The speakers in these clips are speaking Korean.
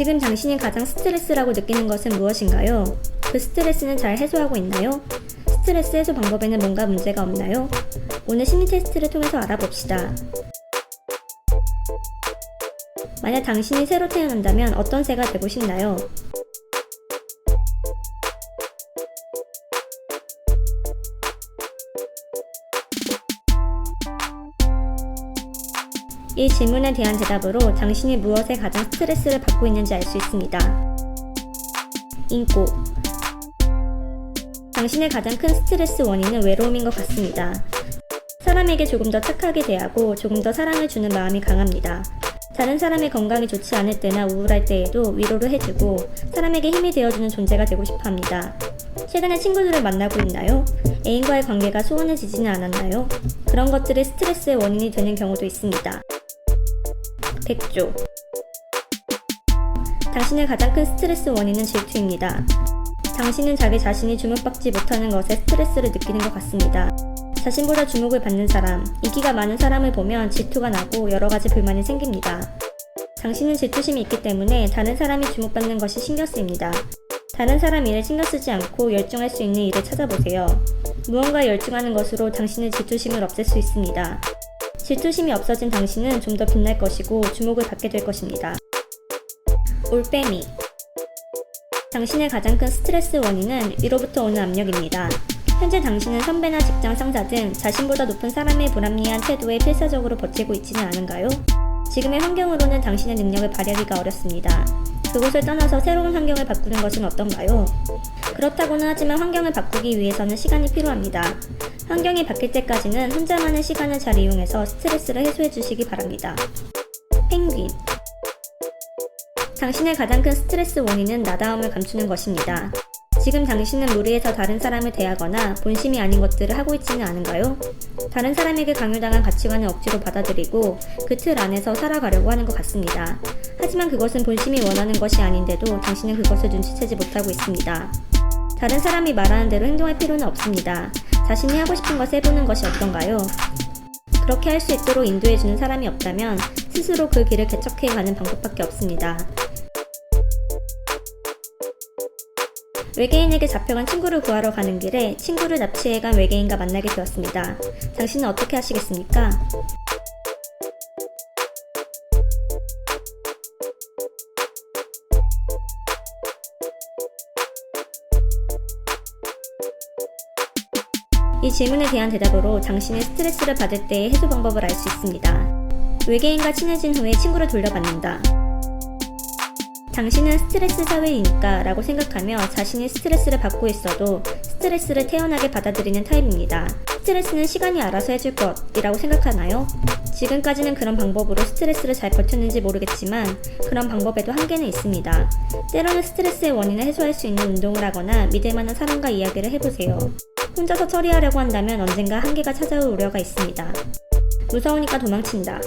지금 당신이 가장 스트레스라고 느끼는 것은 무엇인가요? 그 스트레스는 잘 해소하고 있나요? 스트레스 해소 방법에는 뭔가 문제가 없나요? 오늘 심리 테스트를 통해서 알아봅시다. 만약 당신이 새로 태어난다면 어떤 새가 되고 싶나요? 이 질문에 대한 대답으로 당신이 무엇에 가장 스트레스를 받고 있는지 알 수 있습니다. 인고 당신의 가장 큰 스트레스 원인은 외로움인 것 같습니다. 사람에게 조금 더 착하게 대하고 조금 더 사랑을 주는 마음이 강합니다. 다른 사람의 건강이 좋지 않을 때나 우울할 때에도 위로를 해주고 사람에게 힘이 되어주는 존재가 되고 싶어 합니다. 최근에 친구들을 만나고 있나요? 애인과의 관계가 소원해지지는 않았나요? 그런 것들이 스트레스의 원인이 되는 경우도 있습니다. 백조 당신의 가장 큰 스트레스 원인은 질투입니다. 당신은 자기 자신이 주목받지 못하는 것에 스트레스를 느끼는 것 같습니다. 자신보다 주목을 받는 사람, 인기가 많은 사람을 보면 질투가 나고 여러 가지 불만이 생깁니다. 당신은 질투심이 있기 때문에 다른 사람이 주목받는 것이 신경 쓰입니다. 다른 사람 일에 신경 쓰지 않고 열중할 수 있는 일을 찾아보세요. 무언가 열중하는 것으로 당신의 질투심을 없앨 수 있습니다. 질투심이 없어진 당신은 좀 더 빛날 것이고 주목을 받게 될 것입니다. 올빼미 당신의 가장 큰 스트레스 원인은 위로부터 오는 압력입니다. 현재 당신은 선배나 직장 상사 등 자신보다 높은 사람의 불합리한 태도에 필사적으로 버티고 있지는 않은가요? 지금의 환경으로는 당신의 능력을 발휘하기가 어렵습니다. 그곳을 떠나서 새로운 환경을 바꾸는 것은 어떤가요? 그렇다고는 하지만 환경을 바꾸기 위해서는 시간이 필요합니다. 환경이 바뀔 때까지는 혼자만의 시간을 잘 이용해서 스트레스를 해소해 주시기 바랍니다. 펭귄 당신의 가장 큰 스트레스 원인은 나다움을 감추는 것입니다. 지금 당신은 무리해서 다른 사람을 대하거나 본심이 아닌 것들을 하고 있지는 않은가요? 다른 사람에게 강요당한 가치관을 억지로 받아들이고 그 틀 안에서 살아가려고 하는 것 같습니다. 하지만 그것은 본심이 원하는 것이 아닌데도 당신은 그것을 눈치채지 못하고 있습니다. 다른 사람이 말하는 대로 행동할 필요는 없습니다. 자신이 하고 싶은 것을 해보는 것이 어떤가요? 그렇게 할 수 있도록 인도해주는 사람이 없다면 스스로 그 길을 개척해 가는 방법밖에 없습니다. 외계인에게 잡혀간 친구를 구하러 가는 길에 친구를 납치해간 외계인과 만나게 되었습니다. 당신은 어떻게 하시겠습니까? 이 질문에 대한 대답으로 당신의 스트레스를 받을 때의 해소 방법을 알 수 있습니다. 외계인과 친해진 후에 친구를 돌려받는다. 당신은 스트레스 사회이니까 라고 생각하며 자신이 스트레스를 받고 있어도 스트레스를 태연하게 받아들이는 타입입니다. 스트레스는 시간이 알아서 해줄 것이라고 생각하나요? 지금까지는 그런 방법으로 스트레스를 잘 버텼는지 모르겠지만 그런 방법에도 한계는 있습니다. 때로는 스트레스의 원인을 해소할 수 있는 운동을 하거나 믿을 만한 사람과 이야기를 해보세요. 혼자서 처리하려고 한다면 언젠가 한계가 찾아올 우려가 있습니다. 무서우니까 도망친다.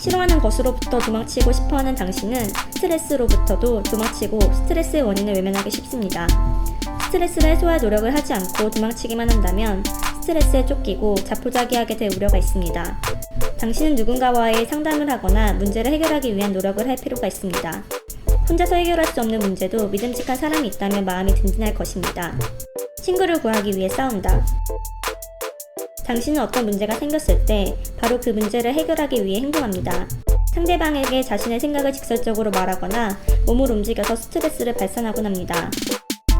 싫어하는 것으로부터 도망치고 싶어하는 당신은 스트레스로부터도 도망치고 스트레스의 원인을 외면하기 쉽습니다. 스트레스를 해소할 노력을 하지 않고 도망치기만 한다면 스트레스에 쫓기고 자포자기하게 될 우려가 있습니다. 당신은 누군가와의 상담을 하거나 문제를 해결하기 위한 노력을 할 필요가 있습니다. 혼자서 해결할 수 없는 문제도 믿음직한 사람이 있다면 마음이 든든할 것입니다. 친구를 구하기 위해 싸운다. 당신은 어떤 문제가 생겼을 때 바로 그 문제를 해결하기 위해 행동합니다. 상대방에게 자신의 생각을 직설적으로 말하거나 몸을 움직여서 스트레스를 발산하곤 합니다.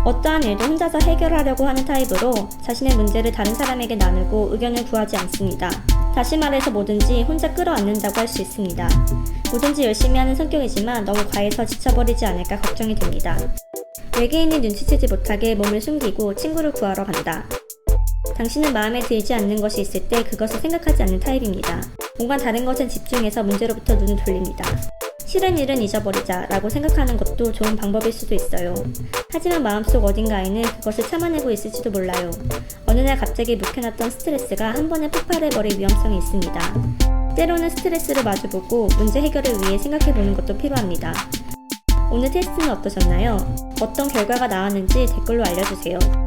어떠한 일도 혼자서 해결하려고 하는 타입으로 자신의 문제를 다른 사람에게 나누고 의견을 구하지 않습니다. 다시 말해서 뭐든지 혼자 끌어안는다고 할 수 있습니다. 뭐든지 열심히 하는 성격이지만 너무 과해서 지쳐버리지 않을까 걱정이 됩니다. 외계인이 눈치채지 못하게 몸을 숨기고 친구를 구하러 간다. 당신은 마음에 들지 않는 것이 있을 때 그것을 생각하지 않는 타입입니다. 뭔가 다른 것에 집중해서 문제로부터 눈을 돌립니다. 싫은 일은 잊어버리자 라고 생각하는 것도 좋은 방법일 수도 있어요. 하지만 마음속 어딘가에는 그것을 참아내고 있을지도 몰라요. 어느 날 갑자기 묵혀놨던 스트레스가 한 번에 폭발해버릴 위험성이 있습니다. 때로는 스트레스를 마주보고 문제 해결을 위해 생각해보는 것도 필요합니다. 오늘 테스트는 어떠셨나요? 어떤 결과가 나왔는지 댓글로 알려주세요.